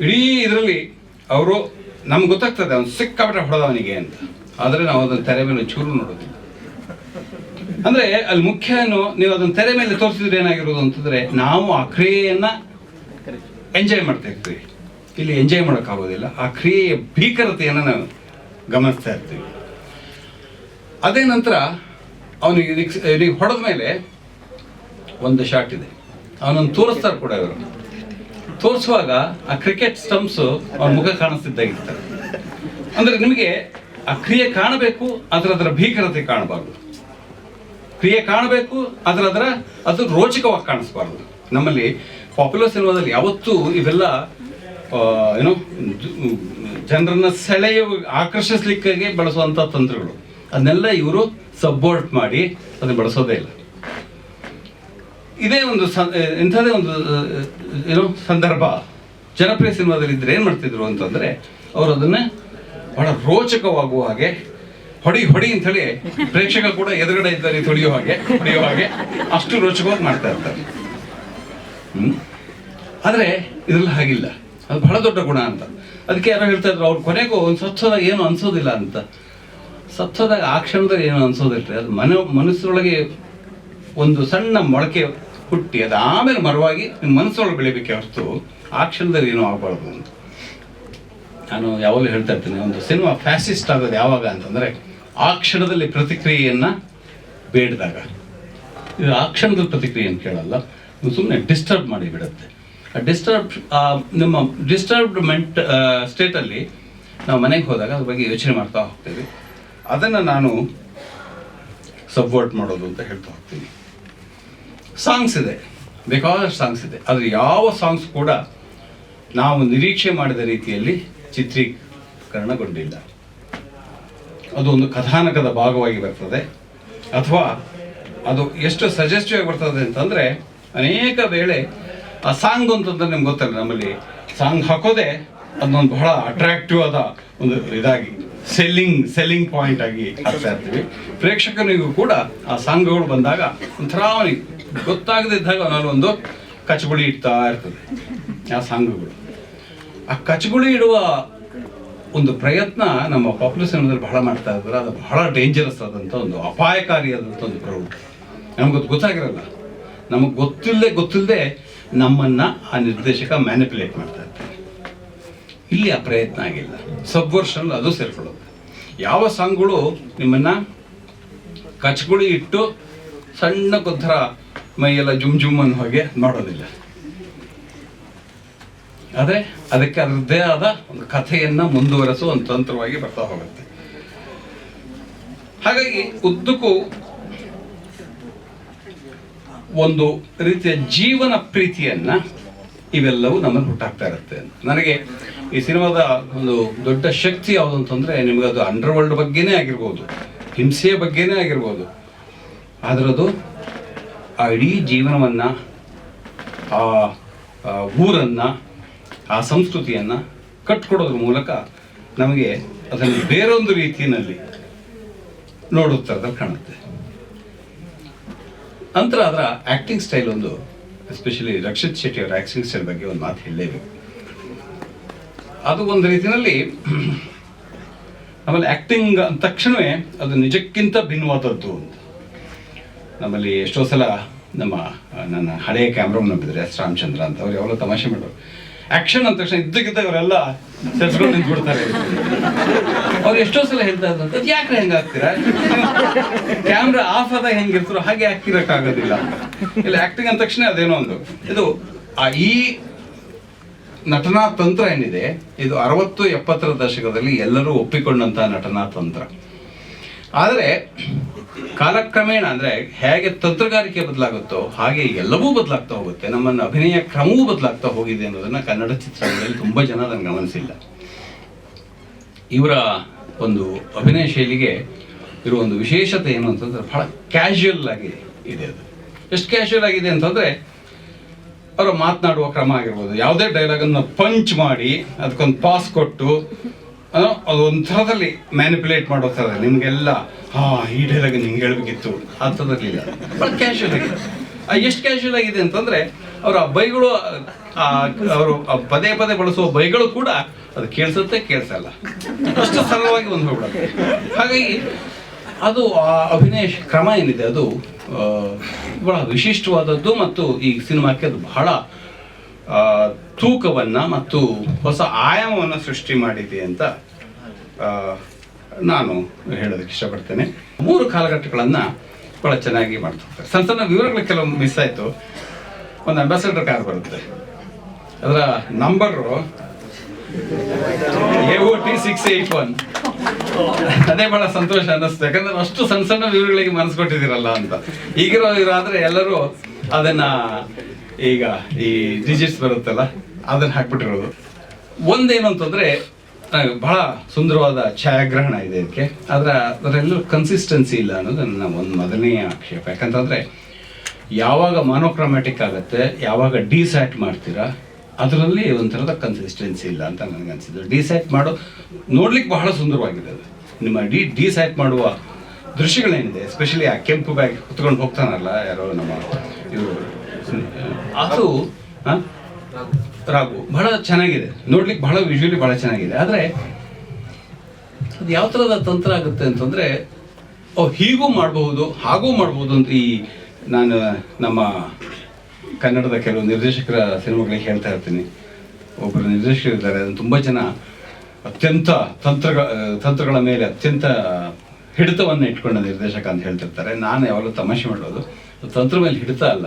ಇಡೀ ಇದರಲ್ಲಿ ಅವರು ನಮ್ಗೆ ಗೊತ್ತಾಗ್ತದೆ, ಅವ್ನು ಸಿಕ್ಕಾಬಿಟ್ರೆ ಹೊಡೆದ ಅವನಿಗೆ ಅಂತ. ಆದರೆ ನಾವು ಅದನ್ನು ತೆರೆ ಮೇಲೆ ಚೂರು ನೋಡೋದಿಲ್ಲ. ಅಂದರೆ ಅಲ್ಲಿ ಮುಖ್ಯ ಏನು, ನೀವು ಅದನ್ನ ತೆರೆ ಮೇಲೆ ತೋರಿಸಿದ್ರೆ ಏನಾಗಿರೋದು ಅಂತಂದರೆ, ನಾವು ಆ ಕ್ರಿಯೆಯನ್ನು ಎಂಜಾಯ್ ಮಾಡ್ತಾ ಇರ್ತೀವಿ. ಇಲ್ಲಿ ಎಂಜಾಯ್ ಮಾಡೋಕ್ಕಾಗೋದಿಲ್ಲ. ಆ ಕ್ರಿಯೆಯ ಭೀಕರತೆಯನ್ನು ನಾವು ಗಮನಿಸ್ತಾ ಇರ್ತೀವಿ. ಅದೇ ನಂತರ ಅವನಿಗೆ ಹೊಡೆದ ಮೇಲೆ ಒಂದು ಶಾಟ್ ಇದೆ. ಅವನನ್ನು ತೋರಿಸ್ತಾರೆ ಕೂಡ ಇವರು. ತೋರಿಸುವಾಗ ಆ ಕ್ರಿಕೆಟ್ ಸ್ಟಂಪ್ಸ್ ಅವ್ರ ಮುಖ ಕಾಣಿಸ್ತಿದ್ದಾಗಿರ್ತಾರೆ ಅಂದರೆ ನಿಮಗೆ ಆ ಕ್ರಿಯೆ ಕಾಣಬೇಕು ಅದರ ಅದರ ಭೀಕರತೆ ಕಾಣಬಾರ್ದು. ಕ್ರಿಯೆ ಕಾಣಬೇಕು ಅದರ ಅದರ ಅದು ರೋಚಕವಾಗಿ ಕಾಣಿಸ್ಬಾರ್ದು. ನಮ್ಮಲ್ಲಿ ಪಾಪ್ಯುಲರ್ ಸಿನಿಮಾದಲ್ಲಿ ಯಾವತ್ತೂ ಇವೆಲ್ಲ ಏನೋ ಜನರನ್ನ ಸೆಳೆಯ ಆಕರ್ಷಿಸ್ಲಿಕ್ಕೆ ಬಳಸುವಂಥ ತಂತ್ರಗಳು. ಅದನ್ನೆಲ್ಲ ಇವರು ಸಬ್ಬೋರ್ಟ್ ಮಾಡಿ ಅದನ್ನ ಬಳಸೋದೇ ಇಲ್ಲ. ಇದೇ ಒಂದು ಇಂಥದೇ ಒಂದು ಏನೋ ಸಂದರ್ಭ. ಜನಪ್ರಿಯ ಸಿನಿಮಾದಲ್ಲಿ ಇದ್ರೆ ಏನು ಮಾಡ್ತಿದ್ರು ಅಂತಂದ್ರೆ ಅವರು ಅದನ್ನ ಬಹಳ ರೋಚಕವಾಗುವ ಹಾಗೆ, ಹೊಡಿ ಹೊಡಿ ಅಂತ ಹೇಳಿ ಪ್ರೇಕ್ಷಕ ಕೂಡ ಎದುರುಗಡೆ ಇದ್ದಾರೆ, ತೊಳೆಯೋ ಹಾಗೆ, ಹೊಡೆಯೋ ಹಾಗೆ, ಅಷ್ಟು ರೋಚಕವಾಗಿ ಮಾಡ್ತಾ ಇರ್ತಾರೆ. ಹ್ಮ್? ಆದ್ರೆ ಇದ್ರಲ್ಲಿ ಹಾಗಿಲ್ಲ. ಅದು ಬಹಳ ದೊಡ್ಡ ಗುಣ ಅಂತ. ಅದಕ್ಕೆ ಯಾರೋ ಹೇಳ್ತಾ ಇದ್ರು, ಅವ್ರು ಕೊನೆಗೂ ಒಂದು ಸ್ವಚ್ಛದಾಗ ಏನು ಅನ್ಸೋದಿಲ್ಲ ಅಂತ. ಸ್ವಚ್ಛದಾಗ ಆ ಕ್ಷಣದಲ್ಲಿ ಏನು ಅನ್ಸೋದಿಲ್ಲ ಅದು ಮನ, ಮನಸ್ಸೊಳಗೆ ಒಂದು ಸಣ್ಣ ಮೊಳಕೆ ಹುಟ್ಟಿ, ಅದು ಆಮೇಲೆ ಮರವಾಗಿ ನಿಮ್ಮ ಮನಸ್ಸೊಳಗೆ ಬೆಳಿಬೇಕೆ ಹೊರತು ಆ ಕ್ಷಣದಲ್ಲಿ ಏನೂ ಆಗಬಾರ್ದು ಅಂತ. ನಾನು ಯಾವಾಗಲೂ ಹೇಳ್ತಾ ಇರ್ತೀನಿ, ಒಂದು ಸಿನಿಮಾ ಫ್ಯಾಸಿಸ್ಟ್ ಆಗೋದು ಯಾವಾಗ ಅಂತಂದರೆ ಆ ಕ್ಷಣದಲ್ಲಿ ಪ್ರತಿಕ್ರಿಯೆಯನ್ನು ಬೇಡಿದಾಗ. ಇದು ಆ ಕ್ಷಣದಲ್ಲಿ ಪ್ರತಿಕ್ರಿಯೆಯನ್ನು ಕೇಳಲ್ಲ ಸುಮ್ಮನೆ ಡಿಸ್ಟರ್ಬ್ ಮಾಡಿ ಬಿಡುತ್ತೆ. ಆ ಡಿಸ್ಟರ್ಬ್ ನಿಮ್ಮ ಡಿಸ್ಟರ್ಬ್ಡ್ ಮೆಂಟ್ ಸ್ಟೇಟಲ್ಲಿ ನಾವು ಮನೆಗೆ ಹೋದಾಗ ಅದ್ರ ಬಗ್ಗೆ ಯೋಚನೆ ಮಾಡ್ತಾ ಹೋಗ್ತೀವಿ. ಅದನ್ನು ನಾನು ಸಬ್ವರ್ಟ್ ಮಾಡೋದು ಅಂತ ಹೇಳ್ತಾ ಹೋಗ್ತೀನಿ. ಸಾಂಗ್ಸ್ ಇದೆ. ಬೇಕಾದಷ್ಟು ಸಾಂಗ್ಸ್ ಇದೆ. ಆದರೆ ಯಾವ ಸಾಂಗ್ಸ್ ಕೂಡ ನಾವು ನಿರೀಕ್ಷೆ ಮಾಡಿದ ರೀತಿಯಲ್ಲಿ ಚಿತ್ರೀಕರಣಗೊಂಡಿಲ್ಲ. ಅದು ಒಂದು ಕಥಾನಕದ ಭಾಗವಾಗಿ ಬರ್ತದೆ. ಅಥವಾ ಅದು ಎಷ್ಟು ಸಜೆಸ್ಟಿವ್ ಆಗಿ ಬರ್ತದೆ ಅಂತಂದರೆ, ಅನೇಕ ವೇಳೆ ಆ ಸಾಂಗ್ ಅಂತಂದ್ರೆ ನಿಮ್ಗೆ ಗೊತ್ತಲ್ಲ, ನಮ್ಮಲ್ಲಿ ಸಾಂಗ್ ಹಾಕೋದೆ ಅದನ್ನೊಂದು ಬಹಳ ಅಟ್ರಾಕ್ಟಿವ್ ಆದ ಒಂದು ಇದಾಗಿ ಸೆಲ್ಲಿಂಗ್ ಸೆಲ್ಲಿಂಗ್ ಪಾಯಿಂಟ್ ಆಗಿ ಹಾಕ್ತಾ ಇರ್ತೀವಿ. ಪ್ರೇಕ್ಷಕನಿಗೂ ಕೂಡ ಆ ಸಾಂಗ್ಗಳು ಬಂದಾಗ ಒಂಥರ ಗೊತ್ತಾಗದಿದ್ದಾಗ ಅವನಲ್ಲಿ ಒಂದು ಕಚಗುಳಿ ಇಡ್ತಾ ಇರ್ತದೆ. ಆ ಸಾಂಗ್ಗಳು. ಆ ಕಚ್ಗುಳಿ ಇಡುವ ಒಂದು ಪ್ರಯತ್ನ ನಮ್ಮ ಪಾಪ್ಯುಲೇಷನ್ ಬಹಳ ಮಾಡ್ತಾ ಇದ್ದಾರೆ. ಅದು ಬಹಳ ಡೇಂಜರಸ್ ಆದಂಥ ಒಂದು ಅಪಾಯಕಾರಿಯಾದಂಥ ಒಂದು ಪ್ರವೃತ್ತಿ. ನಮ್ಗೆ ಅದು ಗೊತ್ತಾಗಿರಲ್ಲ. ನಮಗೆ ಗೊತ್ತಿಲ್ಲದೆ ಗೊತ್ತಿಲ್ಲದೆ ನಮ್ಮನ್ನ ಆ ನಿರ್ದೇಶಕ ಮ್ಯಾನಿಪುಲೇಟ್ ಮಾಡ್ತಾ ಇರ್ತಾರೆ ಇಲ್ಲಿ ಆ ಪ್ರಯತ್ನ ಆಗಿಲ್ಲ. ಸಬ್ವರ್ಷನ್ ಅದು ಸೇರ್ಕೊಳ್ಳುತ್ತೆ. ಯಾವ ಸಾಂಗ್ಗಳು ನಿಮ್ಮನ್ನ ಕಚ್ಗುಳಿ ಇಟ್ಟು ಸಣ್ಣ ಗೊತ್ತರ ಮೈಯೆಲ್ಲ ಜುಮ್ ಜುಮ್ ಅನ್ನೋ ಹಾಗೆ ಮಾಡೋದಿಲ್ಲ ಆದರೆ ಅದಕ್ಕೆ ಅದರದ್ದೇ ಆದ ಒಂದು ಕಥೆಯನ್ನ ಮುಂದುವರೆಸುವ ಒಂದು ತಂತ್ರವಾಗಿ ಬರ್ತಾ ಹೋಗುತ್ತೆ. ಹಾಗಾಗಿ ಉದ್ದಕ್ಕೂ ಒಂದು ರೀತಿಯ ಜೀವನ ಪ್ರೀತಿಯನ್ನ ಇವೆಲ್ಲವೂ ನಮ್ಮನ್ನು ಹುಟ್ಟಾಗ್ತಾ ಇರುತ್ತೆ ನನಗೆ ಈ ಸಿನಿಮಾದ ಒಂದು ದೊಡ್ಡ ಶಕ್ತಿ ಯಾವುದು ಅಂತಂದ್ರೆ ನಿಮಗೆ ಅದು ಅಂಡರ್ ವರ್ಲ್ಡ್ ಬಗ್ಗೆನೇ ಆಗಿರ್ಬೋದು, ಹಿಂಸೆಯ ಬಗ್ಗೆನೇ ಆಗಿರ್ಬೋದು. ಆದ್ರೆ ಅದು ಆ ಇಡೀ ಜೀವನವನ್ನ, ಆ ಊರನ್ನು, ಆ ಸಂಸ್ಕೃತಿಯನ್ನ ಕಟ್ಕೊಡೋದ್ರ ಮೂಲಕ ನಮಗೆ ಅದನ್ನು ಬೇರೊಂದು ರೀತಿಯಲ್ಲಿ ನೋಡುತ್ತಾ ಕಾಣುತ್ತೆ. ನಂತರ ಅದರ ಆ್ಯಕ್ಟಿಂಗ್ ಸ್ಟೈಲ್ ಒಂದು ಎಸ್ಪೆಷಲಿ ರಕ್ಷಿತ್ ಶೆಟ್ಟಿ ಅವರ ಆ್ಯಕ್ಟಿಂಗ್ ಸ್ಟೈಲ್ ಬಗ್ಗೆ ಒಂದು ಮಾತು ಹೇಳಲೇಬೇಕು. ಅದು ಒಂದು ರೀತಿಯಲ್ಲಿ ಆಮೇಲೆ ಆ್ಯಕ್ಟಿಂಗ್ ಅಂದ ತಕ್ಷಣವೇ ಅದು ನಿಜಕ್ಕಿಂತ ಭಿನ್ನವಾದದ್ದು ಅಂತ. ನಮ್ಮಲ್ಲಿ ಎಷ್ಟೋ ಸಲ ನಮ್ಮ ನನ್ನ ಹಳೆಯ ಕ್ಯಾಮ್ರಾ ನಂಬಿದ್ರೆ ಎಸ್ ರಾಮಚಂದ್ರ ಅಂತ. ಅವ್ರು ಯಾವಾಗಲೂ ತಮಾಷೆ ಮಾಡೋರು ಆಕ್ಷನ್ ಅಂದ ತಕ್ಷಣ ಇದ್ದಕ್ಕಿದ್ದ ಅವರೆಲ್ಲ ಸೆಲ್ಸ್ಕೊಂಡು ನಿಂತ್ಬಿಡ್ತಾರೆ. ಅವ್ರು ಎಷ್ಟೋ ಸಲ ಹೇಳ್ತಾ ಅದು ಯಾಕ್ರೆ ಹೆಂಗೆ ಆಗ್ತೀರಾ ಕ್ಯಾಮ್ರಾ ಆಫ್ ಆದಾಗ ಹೆಂಗಿರ್ತಾರೋ ಹಾಗೆ ಹಾಕಿರಕ್ಕಾಗೋದಿಲ್ಲ ಇಲ್ಲ ಆಕ್ಟಿಂಗ್ ಅಂದ ತಕ್ಷಣ ಅದೇನೋ ಒಂದು. ಇದು ಈ ನಟನಾ ತಂತ್ರ ಏನಿದೆ, ಇದು ಅರವತ್ತು ಎಪ್ಪತ್ತರ ದಶಕದಲ್ಲಿ ಎಲ್ಲರೂ ಒಪ್ಪಿಕೊಂಡಂತ ನಟನಾ ತಂತ್ರ. ಆದರೆ ಕಾಲಕ್ರಮೇಣ ಅಂದರೆ ಹೇಗೆ ತಂತ್ರಗಾರಿಕೆ ಬದಲಾಗುತ್ತೋ ಹಾಗೆ ಎಲ್ಲವೂ ಬದಲಾಗ್ತಾ ಹೋಗುತ್ತೆ. ನಮ್ಮನ್ನು ಅಭಿನಯ ಕ್ರಮವೂ ಬದಲಾಗ್ತಾ ಹೋಗಿದೆ ಅನ್ನೋದನ್ನು ಕನ್ನಡ ಚಿತ್ರಗಳಲ್ಲಿ ತುಂಬ ಜನ ನನಗೆ ಗಮನಿಸಿಲ್ಲ. ಇವರ ಒಂದು ಅಭಿನಯ ಶೈಲಿಗೆ ಇರುವ ಒಂದು ವಿಶೇಷತೆ ಏನು ಅಂತಂದ್ರೆ ಬಹಳ ಕ್ಯಾಶುಯಲ್ ಆಗಿ ಇದೆ ಅದು. ಎಷ್ಟು ಕ್ಯಾಶುಯಲ್ ಆಗಿದೆ ಅಂತಂದ್ರೆ ಅವರು ಮಾತನಾಡುವ ಕ್ರಮ ಆಗಿರ್ಬೋದು. ಯಾವುದೇ ಡೈಲಾಗನ್ನು ಪಂಚ್ ಮಾಡಿ, ಅದಕ್ಕೊಂದು ಪಾಸ್ ಕೊಟ್ಟು ಅದು ಒಂಥರದಲ್ಲಿ ಮ್ಯಾನಿಪುಲೇಟ್ ಮಾಡೋ ಥರ ನಿಮಗೆಲ್ಲ, ಹಾ, ಈ ಡೈಲಾಗ್ ನಿಮ್ಗೆ ಹೇಳ್ಬೇಕಿತ್ತು. ಆ ಥರದಲ್ಲಿ ಇಲ್ಲ. ಬಟ್ ಕ್ಯಾಶುಯಲ್ ಆಗಿದೆ ಎಷ್ಟು ಕ್ಯಾಶುವಲ್ ಆಗಿದೆ ಅಂತಂದ್ರೆ, ಅವರ ಬೈಗಳು ಅವರು ಪದೇ ಪದೇ ಬಳಸುವ ಬೈಗಳು ಕೂಡ ಅದು ಕೇಳಿಸುತ್ತೆ, ಕೇಳಿಸಲ್ಲ. ಅಷ್ಟು ಸರಳವಾಗಿ ಒಂದು ಹೋಗ್ಬಿಡುತ್ತೆ. ಹಾಗಾಗಿ, ಅದು ಆ ಅಭಿನಯ ಕ್ರಮ ಏನಿದೆ, ಅದು ಬಹಳ ವಿಶಿಷ್ಟವಾದದ್ದು ಮತ್ತು ಈ ಸಿನಿಮಾಕ್ಕೆ ಅದು ಬಹಳ ತೂಕವನ್ನ ಮತ್ತು ಹೊಸ ಆಯಾಮವನ್ನು ಸೃಷ್ಟಿ ಮಾಡಿದೆ ಅಂತ ನಾನು ಹೇಳೋದಕ್ಕೆ ಇಷ್ಟಪಡ್ತೇನೆ. ಮೂರು ಕಾಲಘಟ್ಟಗಳನ್ನು ಭಾಳ ಚೆನ್ನಾಗಿ ಮಾಡ್ತಾರೆ ಸಣ್ಣ ಸಣ್ಣ ವಿವರಗಳು ಕೆಲವು ಮಿಸ್ ಆಯಿತು. ಒಂದು ಅಂಬಾಸಡರ್ ಕಾರ್ ಬರುತ್ತೆ. ಅದರ number A O T six eight one ಅದೇ ಬಹಳ ಸಂತೋಷ ಅನ್ನಿಸ್ತು. ಯಾಕಂದ್ರೆ ಅಷ್ಟು ಸಣ್ಣ ಸಣ್ಣ ವಿವರಗಳಿಗೆ ಮನಸ್ಸು ಕೊಟ್ಟಿದ್ದೀರಲ್ಲ ಅಂತ. ಈಗಿರೋ ಇರಾದ್ರೆ ಎಲ್ಲರೂ ಅದನ್ನ ಈಗ ಈ ಡಿಜಿಟ್ಸ್ ಬರುತ್ತಲ್ಲ, ಅದನ್ನ ಹಾಕ್ಬಿಟ್ಟಿರೋದು. ಒಂದೇನು ಅಂತಂದ್ರೆ ಬಹಳ ಸುಂದರವಾದ ಛಾಯಾಗ್ರಹಣ ಇದೆ ಇದಕ್ಕೆ. ಆದ್ರೆ ಅದರಲ್ಲೂ ಕನ್ಸಿಸ್ಟೆನ್ಸಿ ಇಲ್ಲ ಅನ್ನೋದು ನನ್ನ ಒಂದು ಮೊದಲನೆಯ ಆಕ್ಷೇಪ. ಯಾಕಂತಂದ್ರೆ, ಯಾವಾಗ ಮಾನೋಕ್ರಮ್ಯಾಟಿಕ್ ಆಗುತ್ತೆ, ಯಾವಾಗ ಡಿಸ್ಯಾಟ್ ಮಾಡ್ತೀರಾ, ಅದರಲ್ಲಿ ಒಂಥರದ ಕನ್ಸಿಸ್ಟೆನ್ಸಿ ಇಲ್ಲ ಅಂತ ನನಗೆ ಅನಿಸಿದ್ದು. ಡಿಸ್ಯಾಟ್ ಮಾಡೋ, ನೋಡ್ಲಿಕ್ಕೆ ಬಹಳ ಸುಂದರವಾಗಿದೆ ಅದು. ನಿಮ್ಮ ಡಿ ಡಿಸ್ಯಾಟ್ ಮಾಡುವ ದೃಶ್ಯಗಳೇನಿದೆ ಎಸ್ಪೆಷಲಿ ಆ ಕೆಂಪು ಬ್ಯಾಗ್ ಕುತ್ಕೊಂಡು ಹೋಗ್ತಾನಲ್ಲ ಯಾರೋ ನಮ್ಮ ಇವರು. ಅದು? ರಾಗು ಬಹಳ ಚೆನ್ನಾಗಿದೆ. ನೋಡ್ಲಿಕ್ಕೆ ಬಹಳ ವಿಜುವಲಿ ಬಹಳ ಚೆನ್ನಾಗಿದೆ. ಆದರೆ ಅದು ಯಾವ ಥರದ ತಂತ್ರ ಆಗುತ್ತೆ ಅಂತಂದರೆ ಓ ಹೀಗೂ ಮಾಡಬಹುದು ಹಾಗೂ ಮಾಡಬಹುದು ಅಂತ ಈ ನಾನು ನಮ್ಮ ಕನ್ನಡದ ಕೆಲವು ನಿರ್ದೇಶಕರ ಸಿನಿಮಾಗಳಿಗೆ ಹೇಳ್ತಾ ಇರ್ತೀನಿ. ಒಬ್ಬರು ನಿರ್ದೇಶಕರು ಇದ್ದಾರೆ. ಅದನ್ನು ತುಂಬ ಜನ ಅತ್ಯಂತ ತಂತ್ರಗಳ ತಂತ್ರಗಳ ಮೇಲೆ ಅತ್ಯಂತ ಹಿಡಿತವನ್ನು ಇಟ್ಕೊಂಡ ನಿರ್ದೇಶಕ ಅಂತ ಹೇಳ್ತಿರ್ತಾರೆ. ನಾನು ಯಾವಾಗಲೂ ತಮಾಷೆ ಮಾಡೋದು. ತಂತ್ರ ಮೇಲೆ ಹಿಡಿತ ಅಲ್ಲ.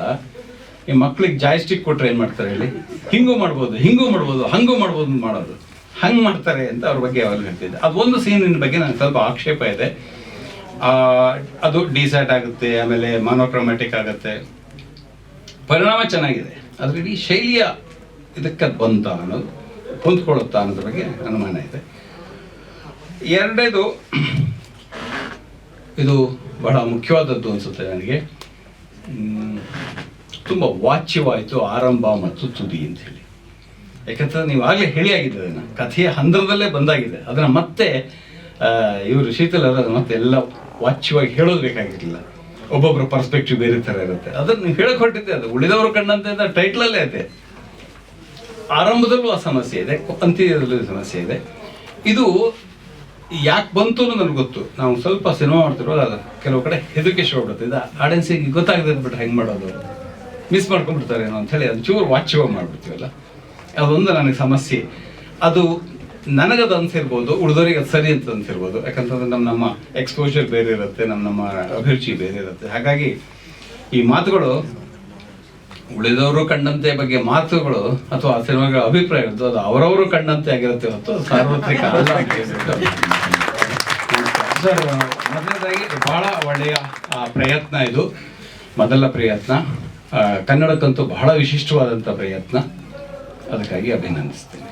ಈ ಮಕ್ಳಿಗೆ ಜಾಯ್ಸ್ಟಿಕ್ ಕೊಟ್ರೆ ಏನು ಮಾಡ್ತಾರೆ ಹೇಳಿ? ಹಿಂಗೂ ಮಾಡ್ಬೋದು ಹಿಂಗೂ ಮಾಡ್ಬೋದು, ಹಂಗೂ ಮಾಡ್ಬೋದು ಮಾಡೋದು. ಹಂಗೆ ಮಾಡ್ತಾರೆ ಅಂತ ಅವ್ರ ಬಗ್ಗೆ ಅವ್ರು ಹೇಳ್ತಿದ್ದೆ. ಅದು ಒಂದು ಸೀನಿನ ಬಗ್ಗೆ ನನಗೆ ಸ್ವಲ್ಪ ಆಕ್ಷೇಪ ಇದೆ. ಅದು ಡಿಸ್ಯಾಟ್ ಆಗುತ್ತೆ, ಆಮೇಲೆ ಮಾನೋಕ್ರಮ್ಯಾಟಿಕ್ ಆಗುತ್ತೆ. ಪರಿಣಾಮ ಚೆನ್ನಾಗಿದೆ. ಆದರೆ ಇಡೀ ಶೈಲಿಯ ಇದಕ್ಕೆ ಬಂತ ಅನ್ನೋದು ಹೊಂದ್ಕೊಳ್ಳುತ್ತಾ ಅನ್ನೋದ್ರ ಬಗ್ಗೆ ಅನುಮಾನ ಇದೆ. ಎರಡನೇದು, ಇದು ಬಹಳ ಮುಖ್ಯವಾದದ್ದು ಅನಿಸುತ್ತೆ ನನಗೆ. ತುಂಬ ವಾಚ್ಯವಾಯಿತು, ಆರಂಭ ಮತ್ತು ತುದಿ ಅಂತ ಹೇಳಿ. ಯಾಕಂತಂದ್ರೆ ನೀವು ಆಗಲೇ ಹೇಳಿ ಆಗಿದೆ ಅದನ್ನು. ಕಥೆಯ ಹಂದರದಲ್ಲೇ ಬಂದಾಗಿದೆ. ಅದನ್ನು ಮತ್ತೆ ಇವರು ಶೀತಲ್ ಅವರು ಅದನ್ನ ಮತ್ತೆ ಎಲ್ಲ ವಾಚ್ಯವಾಗಿ ಹೇಳೋದು ಬೇಕಾಗಿರಲಿಲ್ಲ. ಒಬ್ಬೊಬ್ಬರ ಪರ್ಸ್ಪೆಕ್ಟಿವ್ ಬೇರೆ ಥರ ಇರುತ್ತೆ. ಅದನ್ನು ನೀವು ಹೇಳಕ್ಕೆ ಹೊರಟಿದ್ದೆ ಅದು. ಉಳಿದವರು ಕಂಡಂತೆ ಟೈಟ್ಲಲ್ಲೇ ಇದೆ. ಆರಂಭದಲ್ಲೂ ಆ ಸಮಸ್ಯೆ ಇದೆ, ಅಂತ್ಯದಲ್ಲೂ ಸಮಸ್ಯೆ ಇದೆ. ಇದು ಯಾಕೆ ಬಂತು ಅನ್ನೋ ನನಗೆ ಗೊತ್ತು. ನಾವು ಸ್ವಲ್ಪ ಸಿನಿಮಾ ಮಾಡ್ತಿರೋದು ಅದು ಕೆಲವು ಕಡೆ ಹೆದರಿಕೆ ಶೋ ಬಿಡುತ್ತೆ ಇದು ಆಡಿಯನ್ಸಿಗೆ ಗೊತ್ತಾಗದೆ ಬಿಟ್ಟು ಹೆಂಗೆ ಮಾಡೋದು ಮಿಸ್ ಮಾಡ್ಕೊಂಡ್ಬಿಡ್ತಾರೇನೋ ಅಂತೇಳಿ ಅದು ಚೂರು ವಾಚ್ಯವಾಗಿ ಮಾಡಿಬಿಡ್ತೀವಲ್ಲ? ಅದೊಂದು ನನಗೆ ಸಮಸ್ಯೆ. ಅದು ನನಗದು ಅನ್ಸಿರ್ಬೋದು, ಉಳಿದವರಿಗೆ ಅದು ಸರಿ ಅಂತ ಅನ್ಸಿರ್ಬೋದು. ಯಾಕಂತಂದ್ರೆ ನಮ್ಮ ನಮ್ಮ ಎಕ್ಸ್ಪೋಜರ್ ಬೇರೆ ಇರುತ್ತೆ, ನಮ್ಮ ನಮ್ಮ ಅಭಿರುಚಿ ಬೇರೆ ಇರುತ್ತೆ. ಹಾಗಾಗಿ ಈ ಮಾತುಗಳು, ಉಳಿದವರು ಕಂಡಂತೆ ಬಗ್ಗೆ ಮಾತುಗಳು ಅಥವಾ ಆ ಸಿನಿಮಾಗಳ ಅಭಿಪ್ರಾಯ ಇರ್ತದೆ ಅದು ಅವರವರು ಕಂಡಂತೆ ಆಗಿರುತ್ತೆ ಹೊತ್ತು ಸಾರ್ವತ್ರಿಕ. ಸರ್ ಮೊದಲನೇದಾಗಿ, ಬಹಳ ಒಳ್ಳೆಯ ಪ್ರಯತ್ನ ಇದು. ಮೊದಲ ಪ್ರಯತ್ನ. ಕನ್ನಡಕ್ಕಂತೂ ಬಹಳ ವಿಶಿಷ್ಟವಾದಂಥ ಪ್ರಯತ್ನ. ಅದಕ್ಕಾಗಿ ಅಭಿನಂದಿಸ್ತೇನೆ.